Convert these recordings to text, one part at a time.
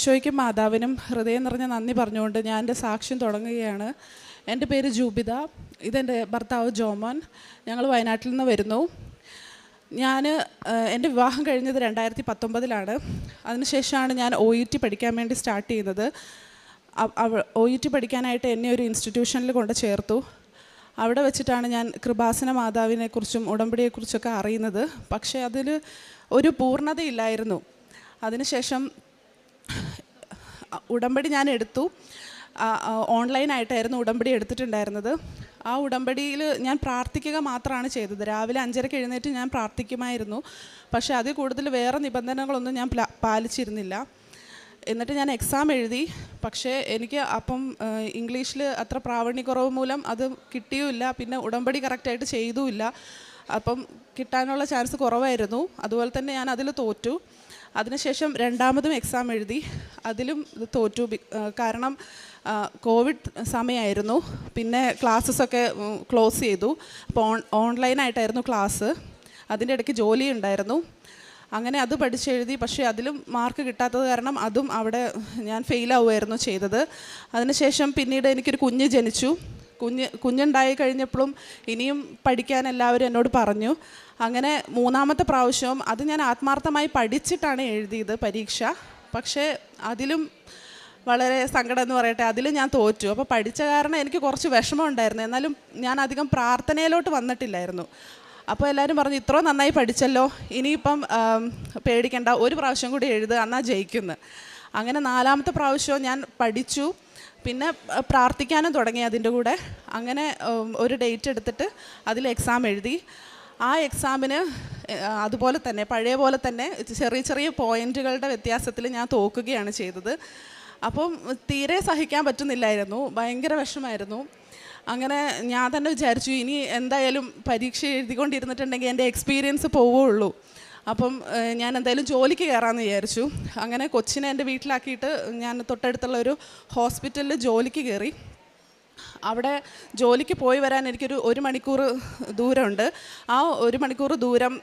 ഈശോയ്ക്കും മാതാവിനും ഹൃദയം നിറഞ്ഞ നന്ദി പറഞ്ഞുകൊണ്ട് ഞാൻ എന്റെ സാക്ഷ്യം തുടങ്ങുകയാണ്. എന്റെ പേര് ജൂബിത. ഇതെന്റെ ഭർത്താവ് ജോമോൻ. ഞങ്ങൾ വയനാട്ടിൽ നിന്ന് വരുന്നു. ഞാൻ എന്റെ വിവാഹം കഴിഞ്ഞത് രണ്ടായിരത്തി പത്തൊമ്പതിലാണ് അതിനുശേഷമാണ് ഞാൻ ഒ ഇ ടി പഠിക്കാൻ വേണ്ടി സ്റ്റാർട്ട് ചെയ്യുന്നത് ഒ ഇ ടി പഠിക്കാനായിട്ട് എന്നെ ഒരു ഇൻസ്റ്റിറ്റ്യൂഷനിൽ കൊണ്ട് ചേർത്തു. അവിടെ വെച്ചിട്ടാണ് ഞാൻ കൃപാസന മാതാവിനെക്കുറിച്ചും ഉടമ്പടിയെക്കുറിച്ചൊക്കെ അറിയുന്നത്. പക്ഷേ അതിൽ ഒരു പൂർണതയില്ലായിരുന്നു. അതിനുശേഷം ഉടമ്പടി ഞാൻ എടുത്തു. ഓൺലൈനായിട്ടായിരുന്നു ഉടമ്പടി എടുത്തിട്ടുണ്ടായിരുന്നത്. ആ ഉടമ്പടിയിൽ ഞാൻ പ്രാർത്ഥിക്കുക മാത്രമാണ് ചെയ്തത്. രാവിലെ അഞ്ചരയ്ക്ക് എഴുന്നേറ്റ് ഞാൻ പ്രാർത്ഥിക്കുമായിരുന്നു. പക്ഷേ അതിൽ കൂടുതൽ വേറെ നിബന്ധനകളൊന്നും ഞാൻ പാലിച്ചിരുന്നില്ല. എന്നിട്ട് ഞാൻ എക്സാം എഴുതി. പക്ഷേ എനിക്ക് അപ്പം ഇംഗ്ലീഷിൽ അത്ര പ്രാവണ്യക്കുറവ് മൂലം അത് കിട്ടിയുമില്ല. പിന്നെ ഉടമ്പടി കറക്റ്റായിട്ട് ചെയ്തുമില്ല. അപ്പം കിട്ടാനുള്ള ചാൻസ് കുറവായിരുന്നു. അതുപോലെ തന്നെ ഞാൻ അതിൽ തോറ്റു. അതിനുശേഷം രണ്ടാമതും എക്സാം എഴുതി. അതിലും തോറ്റു. കാരണം കോവിഡ് സമയമായിരുന്നു പിന്നെ ക്ലാസ്സസൊക്കെ ക്ലോസ് ചെയ്തു. അപ്പോൾ ഓൺ ഓൺലൈനായിട്ടായിരുന്നു ക്ലാസ് അതിന്റെ ഇടയ്ക്ക് ജോലി ഉണ്ടായിരുന്നു. അങ്ങനെ അത് പഠിച്ചെഴുതി. പക്ഷേ അതിലും മാർക്ക് കിട്ടാത്തത് കാരണം അതും അവിടെ ഞാൻ ഫെയിലാവുമായിരുന്നു ചെയ്തത്. അതിനുശേഷം പിന്നീട് എനിക്കൊരു കുഞ്ഞ് ജനിച്ചു. കുഞ്ഞ് കുഞ്ഞുണ്ടായി കഴിഞ്ഞപ്പോഴും ഇനിയും പഠിക്കാൻ എല്ലാവരും എന്നോട് പറഞ്ഞു. അങ്ങനെ മൂന്നാമത്തെ പ്രാവശ്യവും അത് ഞാൻ ആത്മാർത്ഥമായി പഠിച്ചിട്ടാണ് എഴുതിയത് പരീക്ഷ. പക്ഷേ അതിലും വളരെ സങ്കടം എന്ന് പറയട്ടെ അതിലും ഞാൻ തോറ്റു. അപ്പോൾ പഠിച്ച കാരണം എനിക്ക് കുറച്ച് വിഷമം ഉണ്ടായിരുന്നു. എന്നാലും ഞാൻ അധികം പ്രാർത്ഥനയിലോട്ട് വന്നിട്ടില്ലായിരുന്നു. അപ്പോൾ എല്ലാവരും പറഞ്ഞു ഇത്ര നന്നായി പഠിച്ചല്ലോ. ഇനിയിപ്പം പേടിക്കേണ്ട. ഒരു പ്രാവശ്യം കൂടി എഴുതുക എന്നാൽ ജയിക്കുന്നു. അങ്ങനെ നാലാമത്തെ പ്രാവശ്യവും ഞാൻ പഠിച്ചു. പിന്നെ പ്രാർത്ഥിക്കാനും തുടങ്ങി അതിന്റെ കൂടെ. അങ്ങനെ ഒരു ഡേറ്റ് എടുത്തിട്ട് അതിൽ എക്സാം എഴുതി. ആ എക്സാമിന് അതുപോലെ തന്നെ പഴയ പോലെ തന്നെ ചെറിയ ചെറിയ പോയിന്റുകളുടെ വ്യത്യാസത്തിൽ ഞാൻ തോക്കുകയാണ് ചെയ്തത്. അപ്പം തീരെ സഹിക്കാൻ പറ്റുന്നില്ലായിരുന്നു. ഭയങ്കര വിഷമായിരുന്നു അങ്ങനെ ഞാൻ തന്നെ വിചാരിച്ചു ഇനി എന്തായാലും പരീക്ഷ എഴുതിക്കൊണ്ടിരുന്നിട്ടുണ്ടെങ്കിൽ എന്റെ എക്സ്പീരിയൻസ് പോവുള്ളൂ അപ്പം ഞാൻ എന്തായാലും ജോലിക്ക് കയറാമെന്ന് വിചാരിച്ചു. അങ്ങനെ കൊച്ചിനെ എന്റെ വീട്ടിലാക്കിയിട്ട് ഞാൻ തൊട്ടടുത്തുള്ള ഒരു ഹോസ്പിറ്റലിൽ ജോലിക്ക് കയറി അവിടെ ജോലിക്ക് പോയി വരാൻ എനിക്കൊരു ഒരു മണിക്കൂർ ദൂരമുണ്ട്. ആ ഒരു മണിക്കൂർ ദൂരം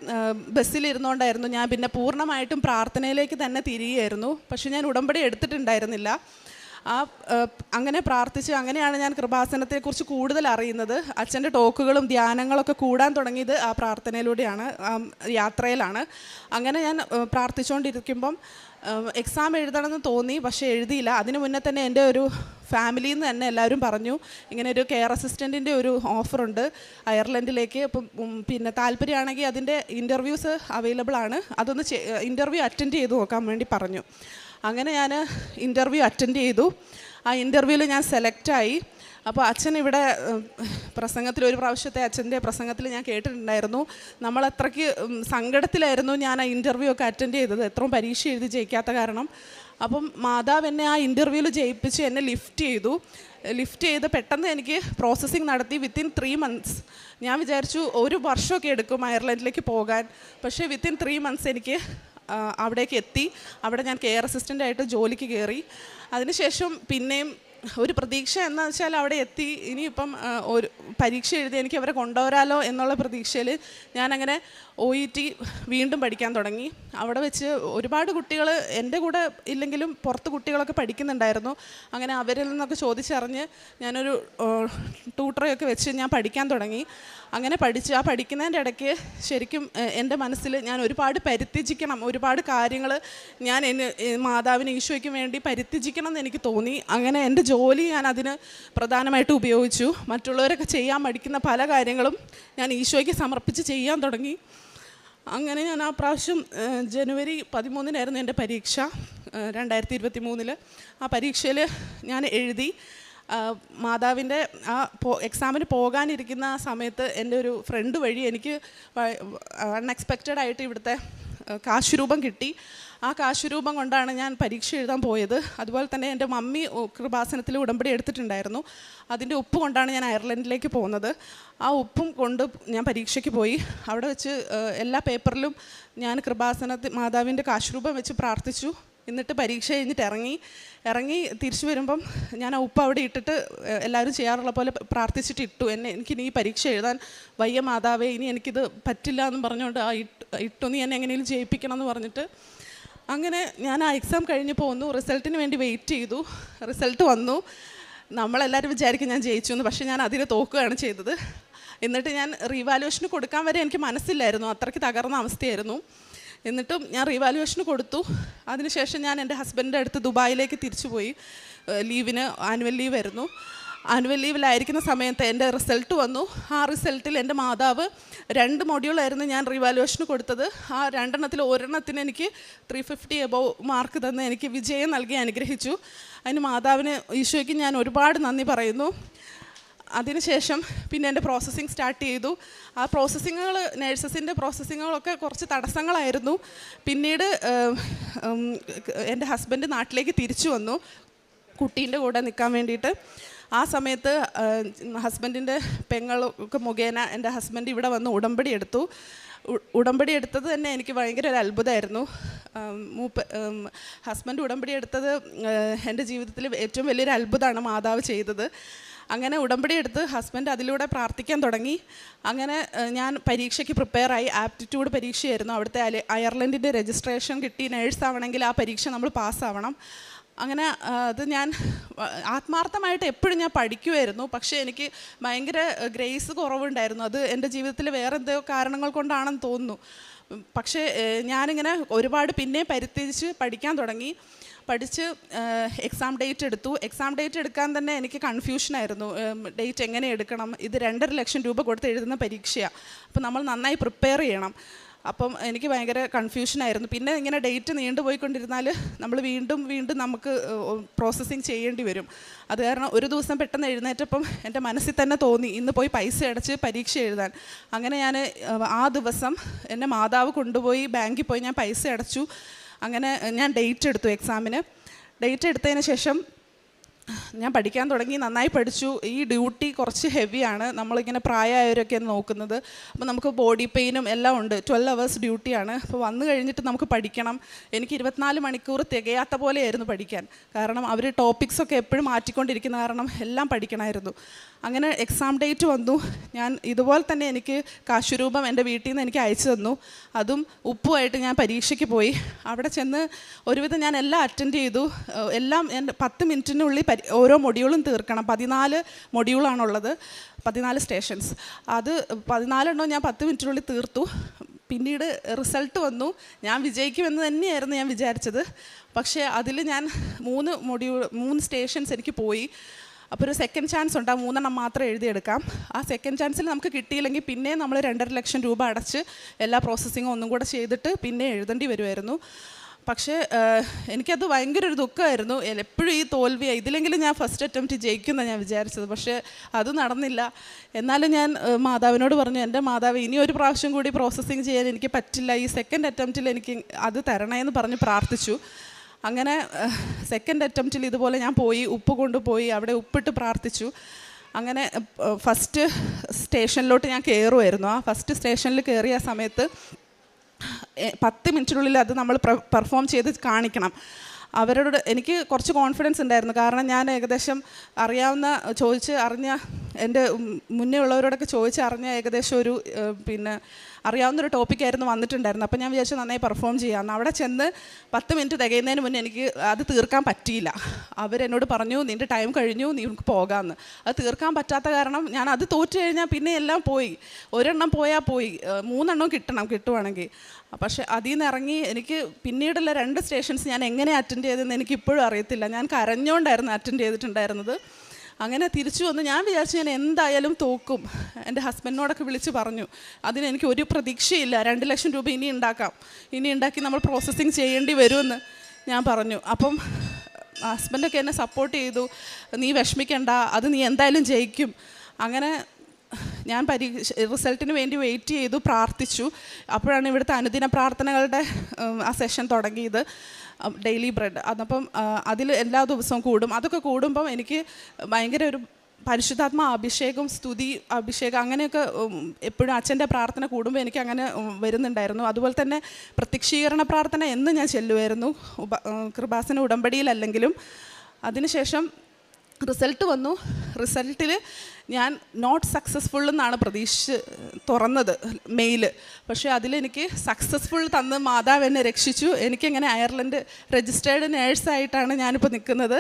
ബസ്സിലിരുന്നുകൊണ്ടായിരുന്നു ഞാൻ പിന്നെ പൂർണമായിട്ടും പ്രാർത്ഥനയിലേക്ക് തന്നെ തിരികെയായിരുന്നു പക്ഷേ ഞാൻ ഉടമ്പടി എടുത്തിട്ടുണ്ടായിരുന്നില്ല. ആ അങ്ങനെ പ്രാർത്ഥിച്ച് അങ്ങനെയാണ് ഞാൻ കൃപാസനത്തെക്കുറിച്ച് കൂടുതൽ അറിയുന്നത്. അച്ഛന്റെ ടോക്കുകളും ധ്യാനങ്ങളൊക്കെ കൂടാൻ തുടങ്ങിയത് ആ പ്രാർത്ഥനയിലൂടെയാണ് യാത്രയിലാണ്. അങ്ങനെ ഞാൻ പ്രാർത്ഥിച്ചുകൊണ്ടിരിക്കുമ്പം എക്സാം എഴുതണമെന്ന് തോന്നി പക്ഷേ എഴുതിയില്ല. അതിന് മുന്നേ തന്നെ എന്റെ ഒരു ഫാമിലിയിൽ നിന്ന് തന്നെ എല്ലാവരും പറഞ്ഞു ഇങ്ങനെ ഒരു കെയർ അസിസ്റ്റന്റിന്റെ ഒരു ഓഫറുണ്ട് അയർലൻഡിലേക്ക്. അപ്പം പിന്നെ താല്പര്യമാണെങ്കിൽ അതിന്റെ ഇന്റർവ്യൂസ് അവൈലബിൾ ആണ് അതൊന്ന് ഇന്റർവ്യൂ അറ്റൻഡ് ചെയ്ത് നോക്കാൻ വേണ്ടി പറഞ്ഞു. അങ്ങനെ ഞാൻ ഇന്റർവ്യൂ അറ്റൻഡ് ചെയ്തു. ആ ഇന്റർവ്യൂവിൽ ഞാൻ സെലക്റ്റായി അപ്പോൾ അച്ഛൻ ഇവിടെ പ്രസംഗത്തിൽ ഒരു പ്രാവശ്യത്തെ അച്ഛന്റെ പ്രസംഗത്തിൽ ഞാൻ കേട്ടിട്ടുണ്ടായിരുന്നു. നമ്മൾ അത്രയ്ക്ക് സങ്കടത്തിലായിരുന്നു ഞാൻ ആ ഇന്റർവ്യൂ ഒക്കെ അറ്റൻഡ് ചെയ്തത്. എത്രയും പരീക്ഷ എഴുതി ജയിക്കാത്ത കാരണം. അപ്പം മാതാവ് എന്നെ ആ ഇന്റർവ്യൂവിൽ ജയിപ്പിച്ച് എന്നെ ലിഫ്റ്റ് ചെയ്തു. ലിഫ്റ്റ് ചെയ്ത് പെട്ടെന്ന് എനിക്ക് പ്രോസസ്സിങ് നടത്തി വിത്തിൻ ത്രീ മന്ത്സ് ഞാൻ വിചാരിച്ചു ഒരു വർഷമൊക്കെ എടുക്കും അയർലൻഡിലേക്ക് പോകാൻ. പക്ഷേ വിത്തിൻ ത്രീ മന്ത്സ് എനിക്ക് അവിടേക്ക് എത്തി. അവിടെ ഞാൻ കെയർ അസിസ്റ്റന്റായിട്ട് ജോലിക്ക് കയറി അതിനുശേഷം പിന്നെയും ഒരു പ്രതീക്ഷ എന്ന് വെച്ചാൽ അവിടെ എത്തി. ഇനിയിപ്പം ഒരു പരീക്ഷ എഴുതി എനിക്ക് അവരെ കൊണ്ടുവരാലോ എന്നുള്ള പ്രതീക്ഷയിൽ ഞാനങ്ങനെ ഒ ഇ ടി വീണ്ടും പഠിക്കാൻ തുടങ്ങി. അവിടെ വെച്ച് ഒരുപാട് കുട്ടികൾ എന്റെ കൂടെ ഇല്ലെങ്കിലും പുറത്ത് കുട്ടികളൊക്കെ പഠിക്കുന്നുണ്ടായിരുന്നു. അങ്ങനെ അവരിൽ നിന്നൊക്കെ ചോദിച്ചറിഞ്ഞ് ഞാനൊരു ട്യൂട്ടറൊക്കെ വെച്ച് ഞാൻ പഠിക്കാൻ തുടങ്ങി. അങ്ങനെ പഠിച്ച് ആ പഠിക്കുന്നതിന്റെ ഇടയ്ക്ക് ശരിക്കും എന്റെ മനസ്സിൽ ഞാൻ ഒരുപാട് പരിത്യജിക്കണം. ഒരുപാട് കാര്യങ്ങൾ ഞാൻ എന്നെ മാതാവിന് ഈശോയ്ക്ക് വേണ്ടി പരിത്യജിക്കണം എന്ന് എനിക്ക് തോന്നി. അങ്ങനെ എന്റെ ജോലി ഞാൻ അതിന് പ്രധാനമായിട്ട് ഉപയോഗിച്ചു. മറ്റുള്ളവരൊക്കെ ചെയ്യാൻ മടിക്കുന്ന പല കാര്യങ്ങളും ഞാൻ ഈശോയ്ക്ക് സമർപ്പിച്ച് ചെയ്യാൻ തുടങ്ങി. അങ്ങനെ ഞാൻ ആ പ്രാവശ്യം ജനുവരി പതിമൂന്നിനായിരുന്നു എന്റെ പരീക്ഷ. രണ്ടായിരത്തി ഇരുപത്തി മൂന്നിൽ ആ പരീക്ഷയിൽ ഞാൻ എഴുതി. മാതാവിന്റെ ആ പോ എക്സാമിന് പോകാനിരിക്കുന്ന ആ സമയത്ത് എന്റെ ഒരു ഫ്രണ്ട് വഴി എനിക്ക് അൺഎക്സ്പെക്റ്റഡ് ആയിട്ട് ഇവിടുത്തെ കാശുരൂപം കിട്ടി. ആ കാശുരൂപം കൊണ്ടാണ് ഞാൻ പരീക്ഷ എഴുതാൻ പോയത്. അതുപോലെ തന്നെ എന്റെ മമ്മി കൃപാസനത്തിൽ ഉടമ്പടി എടുത്തിട്ടുണ്ടായിരുന്നു. അതിന്റെ ഉപ്പ് കൊണ്ടാണ് ഞാൻ അയർലൻഡിലേക്ക് പോകുന്നത്. ആ ഉപ്പും കൊണ്ട് ഞാൻ പരീക്ഷയ്ക്ക് പോയി. അവിടെ വെച്ച് എല്ലാ പേപ്പറിലും ഞാൻ കൃപാസനത്തിൽ മാതാവിന്റെ കാശുരൂപം വെച്ച് പ്രാർത്ഥിച്ചു. എന്നിട്ട് പരീക്ഷ കഴിഞ്ഞിട്ട് ഇറങ്ങി ഇറങ്ങി തിരിച്ചു വരുമ്പം ഞാൻ ആ ഉപ്പ് അവിടെ ഇട്ടിട്ട് എല്ലാവരും ചെയ്യാറുള്ള പോലെ പ്രാർത്ഥിച്ചിട്ട് ഇട്ടു. എന്നെ എനിക്ക് ഇനി ഈ പരീക്ഷ എഴുതാൻ വയ്യ മാതാവേ ഇനി എനിക്കിത് പറ്റില്ല എന്ന് പറഞ്ഞുകൊണ്ട് ആ ഇട്ട് ഇട്ടു. നീ എന്നെ എങ്ങനെയും ജയിപ്പിക്കണം എന്ന് പറഞ്ഞിട്ട് അങ്ങനെ ഞാൻ ആ എക്സാം കഴിഞ്ഞ് പോന്നു. റിസൾട്ടിന് വേണ്ടി വെയിറ്റ് ചെയ്തു. റിസൾട്ട് വന്നു. നമ്മളെല്ലാവരും വിചാരിക്കും ഞാൻ ജയിച്ചു എന്ന്. പക്ഷേ ഞാൻ അതിന് തോക്കുകയാണ് ചെയ്തത്. എന്നിട്ട് ഞാൻ റീവാലുവേഷന് കൊടുക്കാൻ വരെ എനിക്ക് മനസ്സില്ലായിരുന്നു. അത്രയ്ക്ക് തകർന്ന അവസ്ഥയായിരുന്നു. എന്നിട്ടും ഞാൻ റീവാലുവേഷന് കൊടുത്തു. അതിനുശേഷം ഞാൻ എന്റെ ഹസ്ബൻഡിന്റെ അടുത്ത് ദുബായിലേക്ക് തിരിച്ചു പോയി ഏഹ് ലീവിന് ആനുവൽ ലീവ് ആയിരുന്നു. ആനുവൽ ലീവിലായിരിക്കുന്ന സമയത്ത് എന്റെ റിസൾട്ട് വന്നു. ആ റിസൾട്ടിൽ എന്റെ മാതാവ് രണ്ട് മൊഡ്യൂളായിരുന്നു ഞാൻ റിവാലുവേഷന് കൊടുത്തത്. ആ രണ്ടെണ്ണത്തിൽ ഒരെണ്ണത്തിന് എനിക്ക് ത്രീ ഫിഫ്റ്റി എബോവ് മാർക്ക് തന്ന് എനിക്ക് വിജയം നൽകി അനുഗ്രഹിച്ചു. അതിന് മാതാവിന് ഈശോയ്ക്ക് ഞാൻ ഒരുപാട് നന്ദി പറയുന്നു. അതിനുശേഷം പിന്നെ എന്റെ പ്രോസസ്സിങ് സ്റ്റാർട്ട് ചെയ്തു. ആ പ്രോസസ്സിങ്ങുകൾ നേഴ്സസിന്റെ പ്രോസസ്സിങ്ങുകളൊക്കെ കുറച്ച് തടസ്സങ്ങളായിരുന്നു. പിന്നീട് എന്റെ ഹസ്ബൻഡ് നാട്ടിലേക്ക് തിരിച്ചു വന്നു കുട്ടീന്റെ കൂടെ നിൽക്കാൻ വേണ്ടിയിട്ട്. ആ സമയത്ത് ഹസ്ബൻഡിന്റെ പെങ്ങളൊക്കെ മുഖേന എന്റെ ഹസ്ബൻഡ് ഇവിടെ വന്ന് ഉടമ്പടി എടുത്തു. ഉടമ്പടി എടുത്തത് തന്നെ എനിക്ക് ഭയങ്കര ഒരു അത്ഭുതമായിരുന്നു. മൂപ്പ ഹസ്ബൻഡ് ഉടമ്പടി എടുത്തത് എന്റെ ജീവിതത്തിൽ ഏറ്റവും വലിയൊരു അത്ഭുതമാണ് മാതാവ് ചെയ്തത്. അങ്ങനെ ഉടമ്പടി എടുത്ത് ഹസ്ബൻഡ് അതിലൂടെ പ്രാർത്ഥിക്കാൻ തുടങ്ങി. അങ്ങനെ ഞാൻ പരീക്ഷയ്ക്ക് പ്രിപ്പയറായി ആപ്റ്റിറ്റ്യൂഡ് പരീക്ഷയായിരുന്നു. അവിടുത്തെ അയർലൻഡിന്റെ രജിസ്ട്രേഷൻ കിട്ടി. നേഴ്സ് ആവണമെങ്കിൽ ആ പരീക്ഷ നമ്മൾ പാസ്സാവണം അങ്ങനെ അത് ഞാൻ ആത്മാർത്ഥമായിട്ട് എപ്പോഴും ഞാൻ പഠിക്കുമായിരുന്നു പക്ഷേ എനിക്ക് ഭയങ്കര ഗ്രേസ് കുറവുണ്ടായിരുന്നു. അത് എന്റെ ജീവിതത്തിൽ വേറെ എന്തോ കാരണങ്ങൾ കൊണ്ടാണെന്ന് തോന്നുന്നു. പക്ഷേ ഞാനിങ്ങനെ ഒരുപാട് പിന്നെ പരിത്യജിച്ച് പഠിക്കാൻ തുടങ്ങി. പഠിച്ച് എക്സാം ഡേറ്റ് എടുത്തു. എക്സാം ഡേറ്റ് എടുക്കാൻ തന്നെ എനിക്ക് കൺഫ്യൂഷനായിരുന്നു ഡേറ്റ് എങ്ങനെ എടുക്കണം? ഇത് രണ്ടര ലക്ഷം രൂപ കൊടുത്ത് എഴുതുന്ന പരീക്ഷയാണ് അപ്പോൾ നമ്മൾ നന്നായി പ്രിപ്പയർ ചെയ്യണം. അപ്പം എനിക്ക് ഭയങ്കര കൺഫ്യൂഷനായിരുന്നു പിന്നെ ഇങ്ങനെ ഡേറ്റ് നീണ്ടുപോയിക്കൊണ്ടിരുന്നാൽ നമ്മൾ വീണ്ടും വീണ്ടും നമുക്ക് പ്രോസസ്സിങ് ചെയ്യേണ്ടി വരും. അത് കാരണം ഒരു ദിവസം പെട്ടെന്ന് എഴുന്നേറ്റപ്പം എന്റെ മനസ്സിൽ തന്നെ തോന്നി ഇന്ന് പോയി പൈസ അടച്ച് പരീക്ഷ എഴുതാൻ. അങ്ങനെ ഞാൻ ആ ദിവസം എന്റെ മാതാവ് കൊണ്ടുപോയി ബാങ്കിൽ പോയി ഞാൻ പൈസ അടച്ചു. അങ്ങനെ ഞാൻ ഡേറ്റ് എടുത്തു എക്സാമിന്. ഡേറ്റ് എടുത്തതിന് ശേഷം ഞാൻ പഠിക്കാൻ തുടങ്ങി നന്നായി പഠിച്ചു. ഈ ഡ്യൂട്ടി കുറച്ച് ഹെവിയാണ് നമ്മളിങ്ങനെ പ്രായമായവരൊക്കെയാണ് നോക്കുന്നത്. അപ്പോൾ നമുക്ക് ബോഡി പെയിനും എല്ലാം ഉണ്ട്. ട്വൽവ് അവേഴ്സ് ഡ്യൂട്ടിയാണ് അപ്പോൾ വന്നു കഴിഞ്ഞിട്ട് നമുക്ക് പഠിക്കണം. എനിക്ക് ഇരുപത്തിനാല് മണിക്കൂർ തികയാത്ത പോലെയായിരുന്നു പഠിക്കാൻ. കാരണം അവർ ടോപ്പിക്സൊക്കെ എപ്പോഴും മാറ്റിക്കൊണ്ടിരിക്കുന്ന കാരണം എല്ലാം പഠിക്കണമായിരുന്നു. അങ്ങനെ എക്സാം ഡേറ്റ് വന്നു. ഞാൻ ഇതുപോലെ തന്നെ എനിക്ക് കാശുരൂപം എന്റെ വീട്ടിൽ നിന്ന് എനിക്ക് അയച്ചു തന്നു. അതും ഉപ്പുമായിട്ട് ഞാൻ പരീക്ഷയ്ക്ക് പോയി. അവിടെ ചെന്ന് ഒരുവിധം ഞാൻ എല്ലാം അറ്റൻഡ് ചെയ്തു. എല്ലാം എന്റെ പത്ത് മിനിറ്റിനുള്ളിൽ ഓരോ മൊഡ്യൂളും തീർക്കണം. പതിനാല് മൊഡ്യൂളാണുള്ളത്. പതിനാല് സ്റ്റേഷൻസ്. അത് പതിനാലെണ്ണം ഞാൻ പത്ത് മിനിറ്റിനുള്ളിൽ തീർത്തു. പിന്നീട് റിസൾട്ട് വന്നു. ഞാൻ വിജയിക്കുമെന്ന് തന്നെയായിരുന്നു ഞാൻ വിചാരിച്ചത്. പക്ഷേ അതിൽ ഞാൻ മൂന്ന് മൊഡ്യൂൾ മൂന്ന് സ്റ്റേഷൻസ് എനിക്ക് പോയി. അപ്പോൾ ഒരു സെക്കൻഡ് ചാൻസ് ഉണ്ട്. ആ മൂന്നെണ്ണം മാത്രം എഴുതിയെടുക്കാം. ആ സെക്കൻഡ് ചാൻസിൽ നമുക്ക് കിട്ടിയില്ലെങ്കിൽ പിന്നെ നമ്മൾ രണ്ടര ലക്ഷം രൂപ അടച്ച് എല്ലാ പ്രോസസ്സിങ്ങും ഒന്നും കൂടെ ചെയ്തിട്ട് പിന്നെ എഴുതേണ്ടി വരുമായിരുന്നു പക്ഷേ എനിക്കത് ഭയങ്കര ഒരു ദുഃഖമായിരുന്നു എപ്പോഴും ഈ തോൽവി ഇതിലെങ്കിലും ഞാൻ ഫസ്റ്റ് അറ്റംപ്റ്റ് ജയിക്കുന്ന ഞാൻ വിചാരിച്ചത്. പക്ഷേ അത് നടന്നില്ല. എന്നാലും ഞാൻ മാതാവിനോട് പറഞ്ഞു എന്റെ മാതാവ് ഇനി ഒരു പ്രാവശ്യം കൂടി പ്രോസസ്സിങ് ചെയ്യാൻ എനിക്ക് പറ്റില്ല. ഈ സെക്കൻഡ് അറ്റംപ്റ്റിൽ എനിക്ക് അത് തരണേന്ന് പറഞ്ഞ് പ്രാർത്ഥിച്ചു. അങ്ങനെ സെക്കൻഡ് അറ്റംപ്റ്റിൽ ഇതുപോലെ ഞാൻ പോയി ഉപ്പ് കൊണ്ടുപോയി അവിടെ ഉപ്പിട്ട് പ്രാർത്ഥിച്ചു. അങ്ങനെ ഫസ്റ്റ് സ്റ്റേഷനിലോട്ട് ഞാൻ കയറുമായിരുന്നു ആ ഫസ്റ്റ് സ്റ്റേഷനിൽ കയറിയ സമയത്ത് പത്ത് മിനിറ്റിനുള്ളിൽ അത് നമ്മൾ പെർഫോം ചെയ്ത് കാണിക്കണം. അവരോട് എനിക്ക് കുറച്ച് കോൺഫിഡൻസ് ഉണ്ടായിരുന്നു. കാരണം ഞാൻ ഏകദേശം അറിയാവുന്ന ചോദിച്ച് അറിഞ്ഞ എന്റെ മുന്നേ ഉള്ളവരോടൊക്കെ ചോദിച്ചറിഞ്ഞ ഏകദേശം ഒരു പിന്നെ അറിയാവുന്നൊരു ടോപ്പിക്കായിരുന്നു വന്നിട്ടുണ്ടായിരുന്നു അപ്പോൾ ഞാൻ വിചാരിച്ചു നന്നായി പെർഫോം ചെയ്യാമെന്ന് അവിടെ ചെന്ന് പത്ത് മിനിറ്റ് തികയുന്നതിന് മുന്നേ എനിക്ക് അത് തീർക്കാൻ പറ്റിയില്ല. അവരെന്നോട് പറഞ്ഞു നിന്റെ ടൈം കഴിഞ്ഞു നീ നമുക്ക് പോകാമെന്ന് അത് തീർക്കാൻ പറ്റാത്ത കാരണം ഞാൻ അത് തോറ്റു കഴിഞ്ഞാൽ പിന്നെ എല്ലാം പോയി. ഒരെണ്ണം പോയാൽ പോയി. മൂന്നെണ്ണം കിട്ടണം കിട്ടുവാണെങ്കിൽ. പക്ഷെ അതിൽ നിന്ന് ഇറങ്ങി എനിക്ക് പിന്നീടുള്ള രണ്ട് സ്റ്റേഷൻസ് ഞാൻ എങ്ങനെ അറ്റൻഡ് ചെയ്തതെന്ന് എനിക്ക് ഇപ്പോഴും അറിയത്തില്ല. ഞാൻ കരഞ്ഞുകൊണ്ടായിരുന്നു അറ്റൻഡ് ചെയ്തിട്ടുണ്ടായിരുന്നത്. അങ്ങനെ തിരിച്ചു വന്ന്. ഞാൻ വിചാരിച്ചു ഞാൻ എന്തായാലും തോക്കും. എന്റെ ഹസ്ബൻഡിനോടൊക്കെ വിളിച്ച് പറഞ്ഞു അതിന് എനിക്ക് ഒരു പ്രതീക്ഷയില്ല. രണ്ട് ലക്ഷം രൂപ ഇനി ഉണ്ടാക്കാം. ഇനി ഉണ്ടാക്കി നമ്മൾ പ്രോസസ്സിങ് ചെയ്യേണ്ടി വരുമെന്ന് ഞാൻ പറഞ്ഞു. അപ്പം ഹസ്ബൻഡൊക്കെ എന്നെ സപ്പോർട്ട് ചെയ്തു. നീ വിഷമിക്കണ്ട. അത് നീ എന്തായാലും ജയിക്കും. അങ്ങനെ ഞാൻ പരീക്ഷ റിസൾട്ടിന് വേണ്ടി വെയിറ്റ് ചെയ്തു പ്രാർത്ഥിച്ചു. അപ്പോഴാണ് ഇവിടുത്തെ അനുദിന പ്രാർത്ഥനകളുടെ ആ സെഷൻ തുടങ്ങിയത്. Daily bread. അതപ്പം അതിൽ എല്ലാ ദിവസവും കൂടും. അതൊക്കെ കൂടുമ്പം എനിക്ക് ഭയങ്കര ഒരു പരിശുദ്ധാത്മ അഭിഷേകം സ്തുതി അഭിഷേകം അങ്ങനെയൊക്കെ എപ്പോഴും അച്ഛന്റെ പ്രാർത്ഥന കൂടുമ്പോൾ എനിക്ക് അങ്ങനെ വരുന്നുണ്ടായിരുന്നു. അതുപോലെ തന്നെ പ്രത്യക്ഷീകരണ പ്രാർത്ഥന എന്ന് ഞാൻ ചെല്ലുമായിരുന്നു ഉപ കൃപാസന ഉടമ്പടിയിലല്ലെങ്കിലും. അതിനുശേഷം റിസൾട്ട് വന്നു. റിസൾട്ടിൽ ഞാൻ നോട്ട് സക്സസ്ഫുൾ എന്നാണ് പ്രതീക്ഷിച്ച് തുറന്നത് മെയിൽ പക്ഷേ അതിലെനിക്ക് സക്സസ്ഫുൾ തന്ന് മാതാവ് എന്നെ രക്ഷിച്ചു. എനിക്കങ്ങനെ അയർലൻഡ് രജിസ്റ്റേർഡ് നേഴ്സായിട്ടാണ് ഞാനിപ്പോൾ നിൽക്കുന്നത്.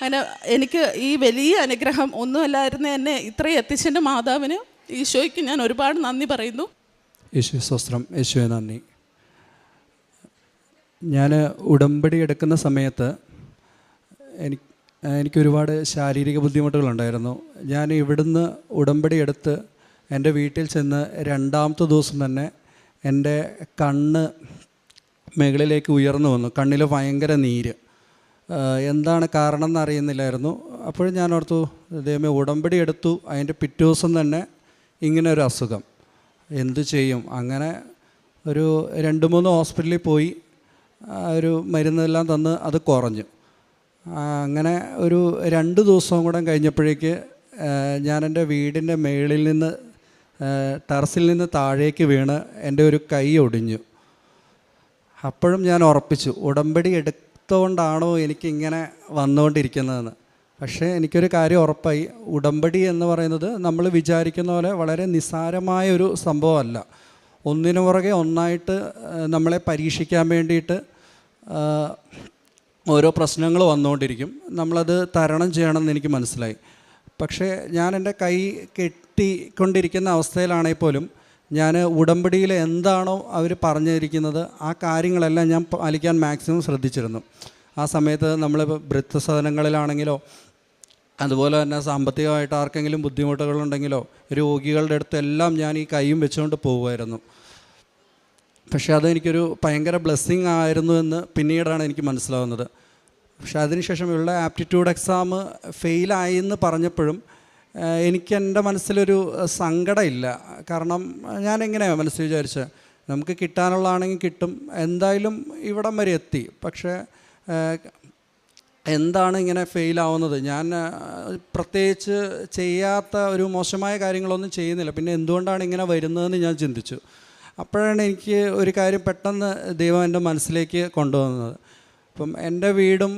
അങ്ങനെ എനിക്ക് ഈ വലിയ അനുഗ്രഹം ഒന്നുമല്ലായിരുന്നു എന്നെ ഇത്രയും എത്തിച്ചതിന്റെ മാതാവിന് ഈശോയ്ക്ക് ഞാൻ ഒരുപാട് നന്ദി പറയുന്നു. യേശു സ്വസ്ത്രം യേശുവെ നന്ദി. ഞാൻ ഉടമ്പടി എടുക്കുന്ന സമയത്ത് എനിക്ക് എനിക്ക് ഒരുപാട് ശാരീരിക ബുദ്ധിമുട്ടുകളുണ്ടായിരുന്നു. ഞാൻ ഇവിടുന്ന് ഉടമ്പടി എടുത്ത് എന്റെ വീട്ടിൽ ചെന്ന് രണ്ടാമത്തെ ദിവസം തന്നെ എന്റെ കണ്ണ് മുകളിലേക്ക് ഉയർന്നു വന്നു. കണ്ണിൽ ഭയങ്കര നീര്. എന്താണ് കാരണം എന്നറിയുന്നില്ലായിരുന്നു അപ്പോഴും ഞാൻ ഓർത്തു ദൈവമേ ഉടമ്പടി എടുത്തു. അതിന്റെ പിറ്റേ ദിവസം തന്നെ ഇങ്ങനെ ഒരു അസുഖം. എന്തു ചെയ്യും? അങ്ങനെ ഒരു രണ്ട് മൂന്ന് ഹോസ്പിറ്റലിൽ പോയി ഒരു മരുന്നെല്ലാം തന്ന് അത് കുറഞ്ഞു. അങ്ങനെ ഒരു രണ്ട് ദിവസവും കൂടെ കഴിഞ്ഞപ്പോഴേക്ക് ഞാൻ എന്റെ വീടിന്റെ മേളിൽ നിന്ന് ടെറസിൽ നിന്ന് താഴേക്ക് വീണ് എന്റെ ഒരു കൈ ഒടിഞ്ഞു. അപ്പോഴും ഞാൻ ഉറപ്പിച്ചു ഉടമ്പടി എടുത്തുകൊണ്ടാണോ എനിക്കിങ്ങനെ വന്നുകൊണ്ടിരിക്കുന്നതെന്ന്? പക്ഷേ എനിക്കൊരു കാര്യം ഉറപ്പായി ഉടമ്പടി എന്ന് പറയുന്നത് നമ്മൾ വിചാരിക്കുന്ന പോലെ വളരെ നിസ്സാരമായ ഒരു സംഭവമല്ല. ഒന്നിനു പുറകെ ഒന്നായിട്ട് നമ്മളെ പരീക്ഷിക്കാൻ വേണ്ടിയിട്ട് ഓരോ പ്രശ്നങ്ങൾ വന്നുകൊണ്ടിരിക്കും. നമ്മളത് തരണം ചെയ്യണമെന്ന് എനിക്ക് മനസ്സിലായി. പക്ഷേ ഞാൻ എന്റെ കൈ കെട്ടിക്കൊണ്ടിരിക്കുന്ന അവസ്ഥയിലാണെങ്കിൽ പോലും ഞാൻ ഉടമ്പടിയിൽ എന്താണോ അവർ പറഞ്ഞിരിക്കുന്നത് ആ കാര്യങ്ങളെല്ലാം ഞാൻ പാലിക്കാൻ മാക്സിമം ശ്രദ്ധിച്ചിരുന്നു. ആ സമയത്ത് നമ്മൾ വൃത്തസദനങ്ങളിലാണെങ്കിലോ അതുപോലെ തന്നെ സാമ്പത്തികമായിട്ട് ആർക്കെങ്കിലും ബുദ്ധിമുട്ടുകളുണ്ടെങ്കിലോ രോഗികളുടെ അടുത്തെല്ലാം ഞാൻ ഈ കൈയും വെച്ചുകൊണ്ട് പോകുമായിരുന്നു. പക്ഷേ അതെനിക്കൊരു ഭയങ്കര ബ്ലെസ്സിങ് ആയിരുന്നു എന്ന് പിന്നീടാണ് എനിക്ക് മനസ്സിലാവുന്നത്. പക്ഷേ അതിനുശേഷം ഉള്ള ആപ്റ്റിറ്റ്യൂഡ് എക്സാം ഫെയിലായി എന്ന് പറഞ്ഞപ്പോഴും എനിക്ക് എന്റെ മനസ്സിലൊരു സങ്കടമില്ല. കാരണം ഞാൻ എങ്ങനെയാണ് മനസ്സിൽ വിചാരിച്ചത് നമുക്ക് കിട്ടാനുള്ളതാണെങ്കിൽ കിട്ടും. എന്തായാലും ഇവിടം വരെ എത്തി. പക്ഷേ എന്താണ് ഇങ്ങനെ ഫെയിലാവുന്നത് ഞാൻ പ്രത്യേകിച്ച് ചെയ്യാത്ത ഒരു മോശമായ കാര്യങ്ങളൊന്നും ചെയ്യുന്നില്ല. പിന്നെ എന്തുകൊണ്ടാണ് ഇങ്ങനെ വരുന്നതെന്ന് ഞാൻ ചിന്തിച്ചു. അപ്പോഴാണ് എനിക്ക് ഒരു കാര്യം പെട്ടെന്ന് ദൈവം എന്റെ മനസ്സിലേക്ക് കൊണ്ടുവന്നത്. അപ്പം എന്റെ വീടും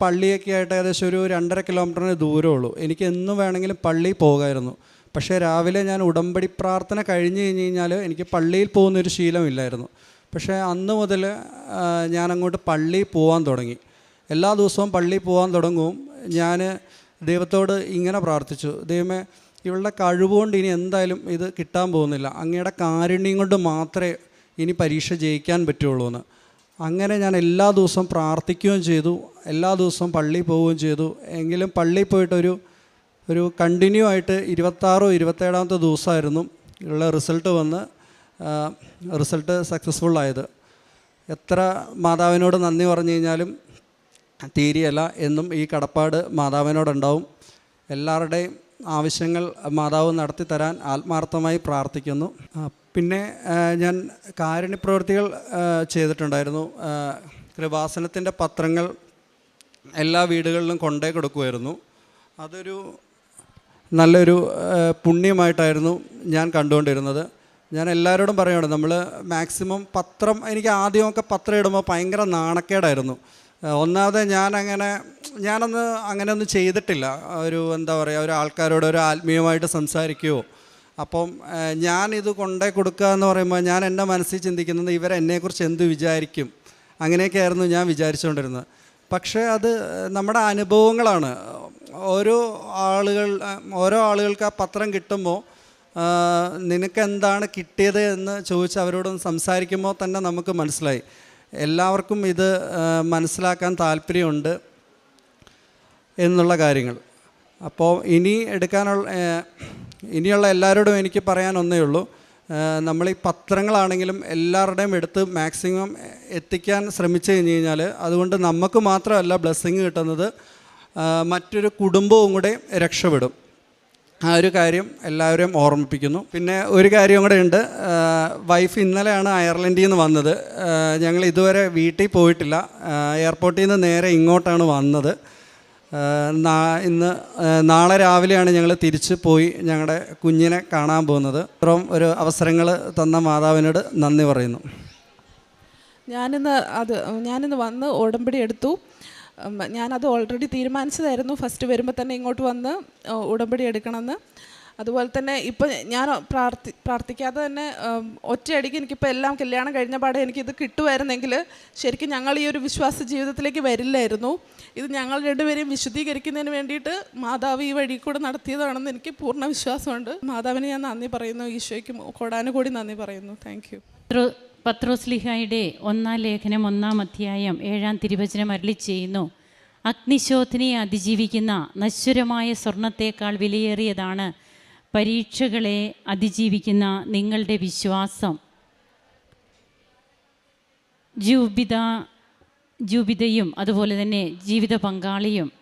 പള്ളിയൊക്കെ ആയിട്ട് ഏകദേശം ഒരു രണ്ടര കിലോമീറ്ററിന് ദൂരമുള്ളൂ എനിക്ക് എന്നും വേണമെങ്കിലും പള്ളിയിൽ പോകായിരുന്നു. പക്ഷേ രാവിലെ ഞാൻ ഉടമ്പടി പ്രാർത്ഥന കഴിഞ്ഞ് കഴിഞ്ഞ് കഴിഞ്ഞാൽ എനിക്ക് പള്ളിയിൽ പോകുന്നൊരു ശീലമില്ലായിരുന്നു. പക്ഷേ അന്ന് മുതൽ ഞാൻ അങ്ങോട്ട് പള്ളിയിൽ പോകാൻ തുടങ്ങി. എല്ലാ ദിവസവും പള്ളിയിൽ പോകാൻ തുടങ്ങും. ഞാൻ ദൈവത്തോട് ഇങ്ങനെ പ്രാർത്ഥിച്ചു. ദൈവമേ ഇവളുടെ കഴിവുകൊണ്ട് ഇനി എന്തായാലും ഇത് കിട്ടാൻ പോകുന്നില്ല. അങ്ങയുടെ കാരുണ്യം കൊണ്ട് മാത്രമേ ഇനി പരീക്ഷ ജയിക്കാൻ പറ്റുള്ളൂ എന്ന്. അങ്ങനെ ഞാൻ എല്ലാ ദിവസവും പ്രാർത്ഥിക്കുകയും ചെയ്തു. എല്ലാ ദിവസവും പള്ളിയിൽ പോവുകയും ചെയ്തു. എങ്കിലും പള്ളിയിൽ പോയിട്ടൊരു ഒരു കണ്ടിന്യൂ ആയിട്ട് ഇരുപത്താറോ ഇരുപത്തേഴാമത്തെ ദിവസമായിരുന്നു ഉള്ള റിസൾട്ട് വന്ന് റിസൾട്ട് സക്സസ്ഫുൾ ആയത്. എത്ര മാതാവിനോട് നന്ദി പറഞ്ഞു കഴിഞ്ഞാലും തീരെയല്ല എന്നും ഈ കടപ്പാട് മാതാവിനോടുണ്ടാവും. എല്ലാവരുടെയും ആവശ്യങ്ങൾ മാതാവ് നടത്തി തരാൻ ആത്മാർത്ഥമായി പ്രാർത്ഥിക്കുന്നു. പിന്നെ ഞാൻ കാരുണ്യപ്രവൃത്തികൾ പ്രവൃത്തികൾ ചെയ്തിട്ടുണ്ടായിരുന്നു. കൃപാസനത്തിന്റെ പത്രങ്ങൾ എല്ലാ വീടുകളിലും കൊണ്ടേ കൊടുക്കുമായിരുന്നു അതൊരു നല്ലൊരു പുണ്യമായിട്ടായിരുന്നു ഞാൻ കണ്ടുകൊണ്ടിരുന്നത്. ഞാൻ എല്ലാവരോടും പറയുകയാണ് നമ്മൾ മാക്സിമം പത്രം എനിക്ക് ആദ്യമൊക്കെ പത്രം ഇടുമ്പോൾ ഭയങ്കര നാണക്കേടായിരുന്നു. ഒന്നാമത് ഞാനങ്ങനെ ഞാനൊന്ന് അങ്ങനെ ഒന്നും ചെയ്തിട്ടില്ല. ഒരു എന്താ പറയുക ഒരു ആൾക്കാരോട് ഒരു ആത്മീയമായിട്ട് സംസാരിക്കുകയോ അപ്പം ഞാനിത് കൊണ്ടേ കൊടുക്കുക എന്ന് പറയുമ്പോൾ ഞാൻ എന്റെ മനസ്സിൽ ചിന്തിക്കുന്നത് ഇവരെന്നെക്കുറിച്ച് എന്ത് വിചാരിക്കും? അങ്ങനെയൊക്കെയായിരുന്നു ഞാൻ വിചാരിച്ചുകൊണ്ടിരുന്നത് പക്ഷേ അത് നമ്മുടെ അനുഭവങ്ങളാണ്. ഓരോ ആളുകൾ ഓരോ ആളുകൾക്ക് ആ പത്രം കിട്ടുമ്പോൾ നിനക്ക് എന്താണ് കിട്ടിയത് എന്ന് ചോദിച്ച് അവരോടൊന്ന് സംസാരിക്കുമ്പോൾ തന്നെ നമുക്ക് മനസ്സിലായി. എല്ലാവർക്കും ഇത് മനസ്സിലാക്കാൻ താല്പര്യമുണ്ട് എന്നുള്ള കാര്യങ്ങൾ. അപ്പോൾ ഇനി എടുക്കാനുള്ള ഇനിയുള്ള എല്ലാവരോടും എനിക്ക് പറയാനൊന്നേ ഉള്ളൂ. നമ്മൾ ഈ പത്രങ്ങളാണെങ്കിലും എല്ലാവരുടെയും എടുത്ത് മാക്സിമം എത്തിക്കാൻ ശ്രമിച്ചു കഴിഞ്ഞ് കഴിഞ്ഞാൽ അതുകൊണ്ട് നമുക്ക് മാത്രമല്ല ബ്ലെസ്സിങ് കിട്ടുന്നത് മറ്റൊരു കുടുംബവും കൂടെ രക്ഷപ്പെടും. ആ ഒരു കാര്യം എല്ലാവരെയും ഓർമ്മിപ്പിക്കുന്നു. പിന്നെ ഒരു കാര്യം കൂടെ ഉണ്ട്. വൈഫ് ഇന്നലെയാണ് അയർലൻഡിൽ നിന്ന് വന്നത്. ഞങ്ങൾ ഇതുവരെ വീട്ടിൽ പോയിട്ടില്ല. എയർപോർട്ടിൽ നിന്ന് നേരെ ഇങ്ങോട്ടാണ് വന്നത്. ഇന്ന് നാളെ രാവിലെയാണ് ഞങ്ങൾ തിരിച്ച് പോയി ഞങ്ങളുടെ കുഞ്ഞിനെ കാണാൻ പോകുന്നത്. ഇത്രയും ഒരു അവസരങ്ങൾ തന്ന മാതാവിനോട് നന്ദി പറയുന്നു. ഞാനിന്ന് അത് ഞാനിന്ന് വന്ന് ഉടമ്പടി എടുത്തു. ഞാനത് ഓൾറെഡി തീരുമാനിച്ചതായിരുന്നു. ഫസ്റ്റ് വരുമ്പോൾ തന്നെ ഇങ്ങോട്ട് വന്ന് ഉടമ്പടി എടുക്കണമെന്ന്. അതുപോലെ തന്നെ ഇപ്പം ഞാൻ പ്രാർത്ഥി പ്രാർത്ഥിക്കാതെ തന്നെ ഒറ്റയടിക്ക് എനിക്കിപ്പോൾ എല്ലാം കല്യാണം കഴിഞ്ഞ പാടെ എനിക്കിത് കിട്ടുമായിരുന്നെങ്കിൽ ശരിക്കും ഞങ്ങൾ ഈ ഒരു വിശ്വാസ ജീവിതത്തിലേക്ക് വരില്ലായിരുന്നു. ഇത് ഞങ്ങൾ രണ്ടുപേരെയും വിശുദ്ധീകരിക്കുന്നതിന് വേണ്ടിയിട്ട് മാതാവ് ഈ വഴി കൂടെ നടത്തിയതാണെന്ന് എനിക്ക് പൂർണ വിശ്വാസമുണ്ട്. മാതാവിന് ഞാൻ നന്ദി പറയുന്നു. ഈശോയ്ക്ക് കോടാനുകൂടി നന്ദി പറയുന്നു. താങ്ക് യു പത്രോസ്ലിഹായുടെ ഒന്നാം ലേഖനം ഒന്നാം അധ്യായം ഏഴാം തിരുവചനം അരളി ചെയ്യുന്നു. അഗ്നിശോധനയെ അതിജീവിക്കുന്ന നശ്വരമായ സ്വർണത്തേക്കാൾ വിലയേറിയതാണ് പരീക്ഷകളെ അതിജീവിക്കുന്ന നിങ്ങളുടെ വിശ്വാസം. ജൂബിത ജൂബിതയും അതുപോലെ തന്നെ ജീവിത പങ്കാളിയും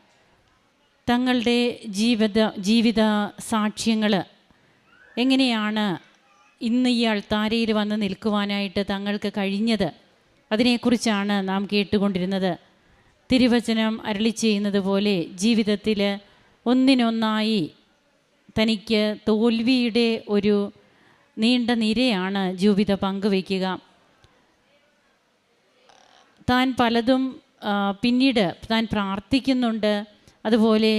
തങ്ങളുടെ ജീവിത ജീവിത സാക്ഷ്യങ്ങൾ എങ്ങനെയാണ് ഇന്ന് ഈ അൾത്താരയിൽ വന്ന് നിൽക്കുവാനായിട്ട് തങ്ങൾക്ക് കഴിഞ്ഞത്. അതിനെക്കുറിച്ചാണ് നാം കേട്ടുകൊണ്ടിരുന്നത്. തിരുവചനം അരളി ചെയ്യുന്നത് പോലെ ജീവിതത്തിൽ ഒന്നിനൊന്നായി തനിക്ക് തോൽവിയുടെ ഒരു നീണ്ട നിരയാണ് ജീവിത പങ്കുവയ്ക്കുക. താൻ പലതും പിന്നീട് താൻ പ്രാർത്ഥിക്കുന്നുണ്ട്. അതുപോലെ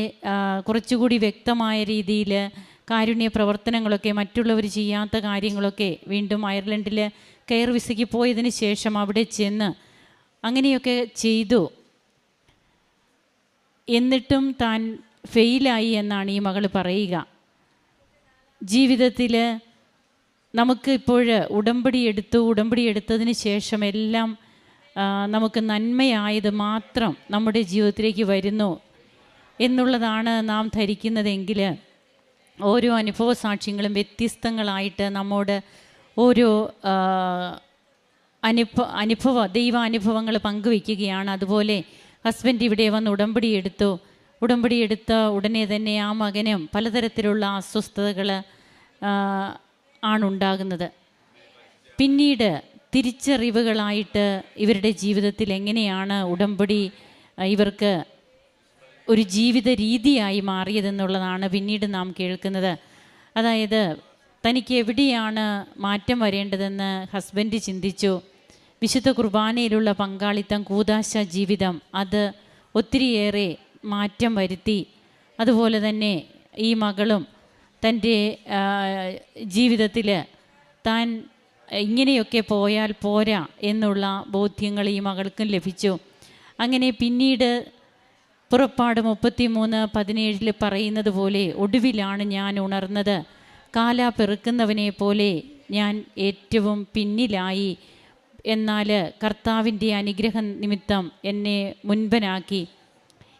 കുറച്ചുകൂടി വ്യക്തമായ രീതിയിൽ കാരുണ്യ പ്രവർത്തനങ്ങളൊക്കെ മറ്റുള്ളവർ ചെയ്യാത്ത കാര്യങ്ങളൊക്കെ വീണ്ടും അയർലൻഡിൽ കെയർ വിസയ്ക്ക് പോയതിന് ശേഷം അവിടെ ചെന്ന് അങ്ങനെയൊക്കെ ചെയ്തു. എന്നിട്ടും താൻ ഫെയിലായി എന്നാണ് ഈ മകൾ പറയുക. ജീവിതത്തിൽ നമുക്ക് ഇപ്പോൾ ഉടമ്പടി എടുത്തു ഉടമ്പടി എടുത്തതിന് ശേഷം എല്ലാം നമുക്ക് നന്മയായത് മാത്രം നമ്മുടെ ജീവിതത്തിലേക്ക് വരുന്നു. എന്നുള്ളതാണ് നാം ധരിക്കുന്നതെങ്കിൽ ഓരോ അനുഭവ സാക്ഷ്യങ്ങളും വ്യത്യസ്തങ്ങളായിട്ട് നമ്മോട് ഓരോ അനുഭ അനുഭവ ദൈവാനുഭവങ്ങൾ പങ്കുവയ്ക്കുകയാണ്. അതുപോലെ ഹസ്ബൻഡ് ഇവിടെ വന്ന് ഉടമ്പടി എടുത്തു. ഉടമ്പടി എടുത്ത ഉടനെ തന്നെ ആ മകനും പലതരത്തിലുള്ള അസ്വസ്ഥതകൾ ആണുണ്ടാകുന്നത്. പിന്നീട് തിരിച്ചറിവുകളായിട്ട് ഇവരുടെ ജീവിതത്തിൽ എങ്ങനെയാണ് ഉടമ്പടി ഇവർക്ക് ഒരു ജീവിത രീതിയായി മാറിയതെന്നുള്ളതാണ് പിന്നീട് നാം കേൾക്കുന്നത്. അതായത് തനിക്ക് എവിടെയാണ് മാറ്റം വരേണ്ടതെന്ന് ഹസ്ബൻഡ് ചിന്തിച്ചു. വിശുദ്ധ കുർബാനയിലുള്ള പങ്കാളിത്തം കൂതാശ ജീവിതം അത് ഒത്തിരിയേറെ മാറ്റം വരുത്തി. അതുപോലെ തന്നെ ഈ മകളും തന്റെ ജീവിതത്തിൽ താൻ ഇങ്ങനെയൊക്കെ പോയാൽ പോരാ എന്നുള്ള ബോധ്യങ്ങൾ ഈ മകൾക്കും ലഭിച്ചു. അങ്ങനെ പിന്നീട് പുറപ്പാട് മുപ്പത്തി മൂന്ന് പതിനേഴിൽ പറയുന്നത് പോലെ ഒടുവിലാണ് ഞാൻ ഉണർന്നത്. കാല പെറുക്കുന്നവനെ പോലെ ഞാൻ ഏറ്റവും പിന്നിലായി. എന്നാൽ കർത്താവിന്റെ അനുഗ്രഹം നിമിത്തം എന്നെ മുൻപനാക്കി.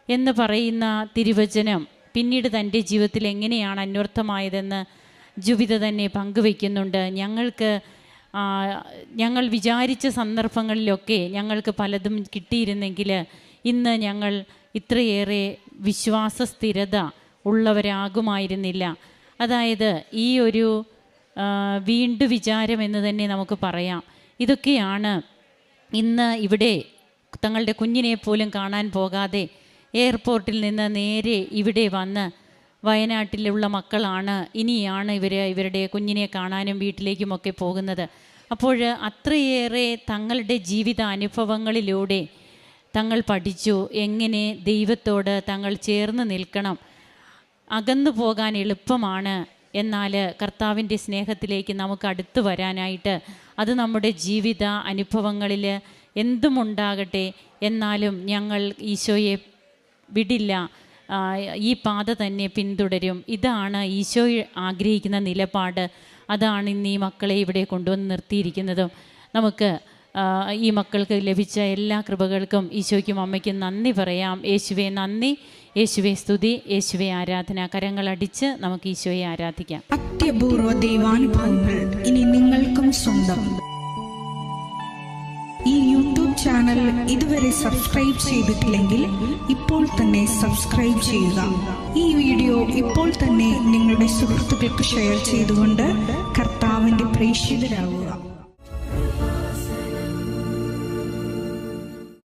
എന്ന് പറയുന്ന തിരുവചനം പിന്നീട് തന്റെ ജീവിതത്തിൽ എങ്ങനെയാണ് അന്വർത്ഥമായതെന്ന് ജുബിത തന്നെ പങ്കുവയ്ക്കുന്നുണ്ട് ഞങ്ങൾക്ക് ഞങ്ങൾ വിചാരിച്ച സന്ദർഭങ്ങളിലൊക്കെ ഞങ്ങൾക്ക് പലതും കിട്ടിയിരുന്നെങ്കിൽ ഇന്ന് ഞങ്ങൾ ഇത്രയേറെ വിശ്വാസ സ്ഥിരത ഉള്ളവരാകുമായിരുന്നില്ല. അതായത് ഈ ഒരു വീണ്ടു വിചാരം എന്ന് തന്നെ നമുക്ക് പറയാം. ഇതൊക്കെയാണ് ഇന്ന് ഇവിടെ തങ്ങളുടെ കുഞ്ഞിനെ പോലും കാണാൻ പോകാതെ എയർപോർട്ടിൽ നിന്ന് നേരെ ഇവിടെ വന്ന് വയനാട്ടിലുള്ള മക്കളാണ് ഇനിയാണ് ഇവർ ഇവരുടെ കുഞ്ഞിനെ കാണാനും വീട്ടിലേക്കുമൊക്കെ പോകുന്നത്. അപ്പോൾ അത്രയേറെ തങ്ങളുടെ ജീവിത അനുഭവങ്ങളിലൂടെ തങ്ങൾ പഠിച്ചു. എങ്ങനെ ദൈവത്തോട് തങ്ങൾ ചേർന്ന് നിൽക്കണം? അകന്നു പോകാൻ എളുപ്പമാണ്. എന്നാൽ കർത്താവിന്റെ സ്നേഹത്തിലേക്ക് നമുക്ക് അടുത്ത് വരാനായിട്ട് അത് നമ്മുടെ ജീവിത അനുഭവങ്ങളിൽ എന്തുമുണ്ടാകട്ടെ എന്നാലും ഞങ്ങൾ ഈശോയെ വിടില്ല. ഈ പാത തന്നെ പിന്തുടരും. ഇതാണ് ഈശോ ആഗ്രഹിക്കുന്ന നിലപാട്. അതാണ് ഇന്ന് ഈ മക്കളെ ഇവിടെ കൊണ്ടുവന്ന് നിർത്തിയിരിക്കുന്നതും. നമുക്ക് ഈ മക്കൾക്ക് ലഭിച്ച എല്ലാ കൃപകൾക്കും ഈശോയ്ക്കും അമ്മയ്ക്കും നന്ദി പറയാം. യേശുവെ നന്ദി. യേശുവെ സ്തുതി. യേശുവെ ആരാധന കരങ്ങൾ അടിച്ച് നമുക്ക് ഈശോയെ ആരാധിക്കാം. അത്യപൂർവ ദൈവാനുഭവങ്ങൾ ഇനി നിങ്ങൾക്കും സ്വന്തം. ഈ യൂട്യൂബ് ചാനൽ ഇതുവരെ സബ്സ്ക്രൈബ് ചെയ്തിട്ടില്ലെങ്കിൽ ഇപ്പോൾ തന്നെ സബ്സ്ക്രൈബ് ചെയ്യുക. ഈ വീഡിയോ ഇപ്പോൾ തന്നെ നിങ്ങളുടെ സുഹൃത്തുക്കൾക്ക് ഷെയർ ചെയ്തുകൊണ്ട് കർത്താവിന്റെ പ്രേക്ഷിതരാകുക